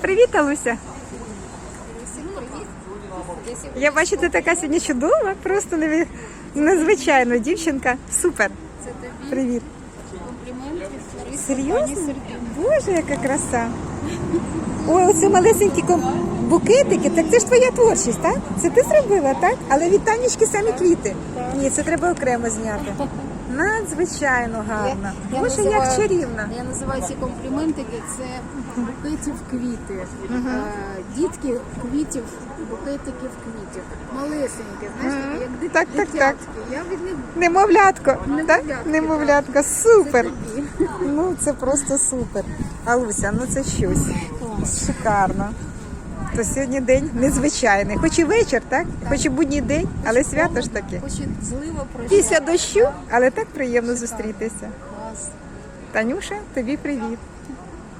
Привіт, Алуся. Я бачу, ти така сьогодні чудова, просто незвичайно дівчинка. Супер. Привіт. комплімент Серйозно? Боже, яка краса. Ой, оце малесенькі ком- букетики. Так це ж твоя творчість, так? Це ти зробила, так? Але від Танечки самі квіти. Ні, це треба окремо зняти. Надзвичайно гарно. Я Боже, як називаю- чарівно. Я називаю ці компліментики, це букетів квіти. Е, Дітки квітів, букетиків квітів. Малесенькі, знаєш, такі, як дит- Так, так, так. Я від них Немовлятко, так? Немовлятко, Немовлятко, супер. тобі. Ну, це просто супер. Алуся, ну це щось. Шикарно. То сьогодні день незвичайний. Хоч і вечір, так? Хоч і будній день, але свято ж таке. Хоч і злива пройшла. Після дощу, але так приємно зустрітися. Клас. Танюша, тобі привіт.